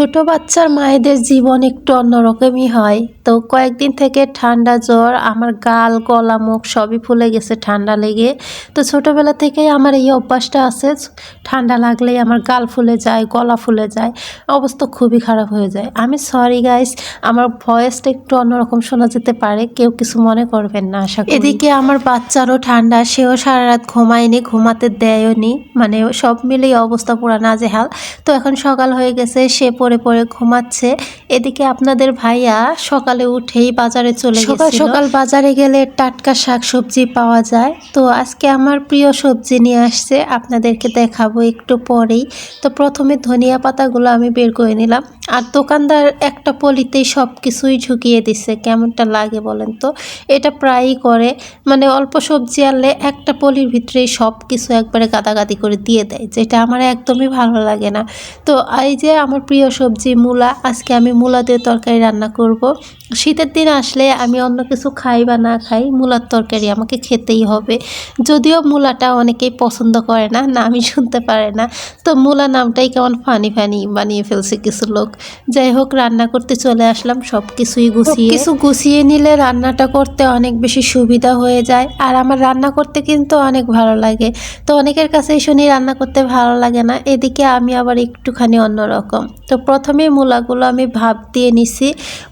ছোট বাচ্চার মায়েদের জীবন একটু অন্যরকমই হয়। তো কয়েকদিন থেকে ঠান্ডা জ্বর, আমার গাল, গলা, মুখ সবই ফুলে গেছে ঠান্ডা লেগে। তো ছোটোবেলা থেকেই আমার এই অভ্যাসটা আছে। ঠান্ডা লাগলেই আমার গাল ফুলে যায়, গলা ফুলে যায়, অবস্থা খুবই খারাপ হয়ে যায়। আমি সরি গাইস আমার ভয়েসটা একটু অন্যরকম শোনা যেতে পারে, কেউ কিছু মনে করবেন না, আশা করি। এদিকে আমার বাচ্চারও ঠান্ডা, সেও সারা রাত ঘুমায়নি, ঘুমাতে দেয়নি মানে সব মিলেই অবস্থা পুরা নাজেহাল তো এখন সকাল হয়ে গেছে, সে পড়ে পড়ে ঘুমাচ্ছে। এদিকে আপনাদের ভাইয়া সকালে উঠেই বাজারে চলে সকাল সকাল বাজারে গেলে টাটকা শাক সবজি পাওয়া যায়। তো আজকে আমার প্রিয় সবজি নিয়ে আসছে আপনাদেরকে দেখাবো একটু পরেই। তো প্রথমে ধনিয়া পাতাগুলো আমি বের করে নিলাম। আর দোকানদার একটা পলিতেই সব কিছুই ঝুঁকিয়ে দিচ্ছে কেমনটা লাগে বলেন তো? এটা প্রায়ই করে মানে অল্প সবজি আনলে একটা পলির ভিতরেই সব কিছু একবারে গাদাগাদি করে দিয়ে দেয় যেটা আমার একদমই ভালো লাগে না। তো এই যে আমার প্রিয় সবজি, মূলা, আজকে আমি মূলা দিয়ে তরকারি রান্না করব। শীতের দিন আসলে আমি অন্য কিছু খাই বা না খাই, মূলার তরকারি আমাকে খেতেই হবে। যদিও মূলাটা অনেকেই পছন্দ করে না না আমি শুনতে পারে না। তো মূলা নামটাই কেমন ফানি ফানি বানিয়ে ফেলছে কিছু লোক। যাই হোক, রান্না করতে চলে আসলাম সব কিছুই গুছিয়ে। কিছু গুছিয়ে নিলে রান্নাটা করতে অনেক বেশি সুবিধা হয়ে যায়। আর আমার রান্না করতে কিন্তু অনেক ভালো লাগে। তো অনেকের কাছেই শুনি রান্না করতে ভালো লাগে না, এদিকে আমি আবার একটুখানি অন্যরকম। তো প্রথমে মূলাগুলো আমি ভাপ দিয়ে নিছি।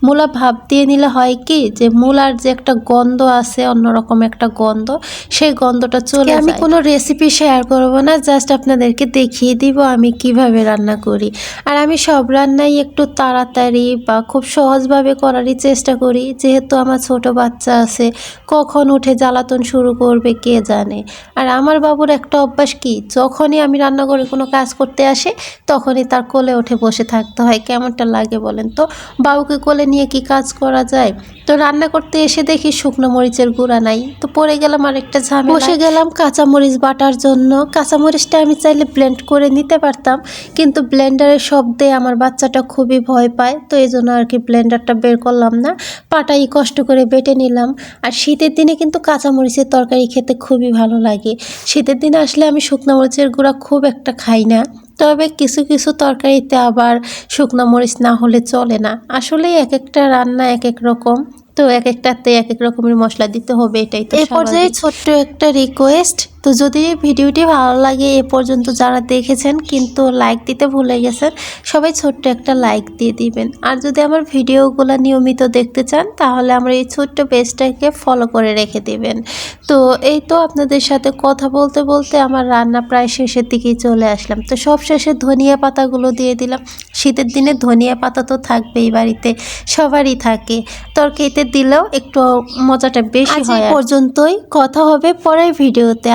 মূলা ভাপ দিয়ে নিলে হয় কি যে মূলার যে একটা গন্ধ আছে অন্যরকম একটা গন্ধ সেই গন্ধটা চলে আমি কোনো রেসিপি শেয়ার করব না জাস্ট আপনাদেরকে দেখিয়ে দিব আমি কীভাবে রান্না করি। আর আমি সব রান্নাই একটু তাড়াতাড়ি বা খুব সহজভাবে করারই চেষ্টা করি। যেহেতু আমার ছোট বাচ্চা আছে কখন উঠে জ্বালাতন শুরু করবে কে জানে? আর আমার বাবুর একটা অভ্যাস কি যখনই আমি রান্নাঘরে কোনো কাজ করতে আসে তখনই তার কোলে উঠে বসে থাকতে হয়, কেমনটা লাগে বলেন? তো বাবুকে কোলে নিয়ে কি কাজ করা যায়? তো রান্না করতে এসে দেখি শুকনো মরিচের গুঁড়া নাই। তো পরে গেলাম আরেকটা ঝামেলা বসে গেলাম কাঁচামরিচ বাটার জন্য। কাঁচামরিচটা আমি চাইলে ব্লেন্ড করে নিতে পারতাম, কিন্তু ব্লেন্ডারের শব্দে আমার বাচ্চাটা খুবই ভয় পায়, তো এই জন্য আর কি ব্লেন্ডারটা বের করলাম না। পাটাই কষ্ট করে বেটে নিলাম। আর শীতের দিনে কিন্তু কাঁচামরিচের তরকারি খেতে খুবই ভালো লাগে। শীতের দিনে আসলে আমি শুকনো মরিচের গুঁড়া খুব একটা খাই না। তবে কিছু কিছু তরকারিতে আবার শুকনো মরিচ না হলে চলে না। আসলে এক একটা রান্না এক এক রকম। তো এক একটাতে এক এক রকমের মশলা দিতে হবে এটাই তো এই পর্যায়ে ছোট্ট একটা রিকোয়েস্ট তো যদি ভিডিওটি ভালো লাগে এ পর্যন্ত যারা দেখেছেন কিন্তু লাইক দিতে ভুলে গেছেন সবাই ছোট্ট একটা লাইক দিয়ে দিবেন। আর যদি আমার ভিডিওগুলো নিয়মিত দেখতে চান তাহলে আমার এই ছোট্ট পেজটাকে ফলো করে রেখে দিবেন। তো এই তো আপনাদের সাথে কথা বলতে বলতে আমার রান্না প্রায় শেষের দিকেই চলে আসলাম। তো সব শেষে ধনিয়া পাতাগুলো দিয়ে দিলাম। শীতের দিনে ধনিয়া পাতা তো থাকবেই বাড়িতে সবারই থাকে। তরকারিতে দিলেও একটু মজাটা বেশি হয় পর্যন্তই কথা হবে পরের ভিডিওতে।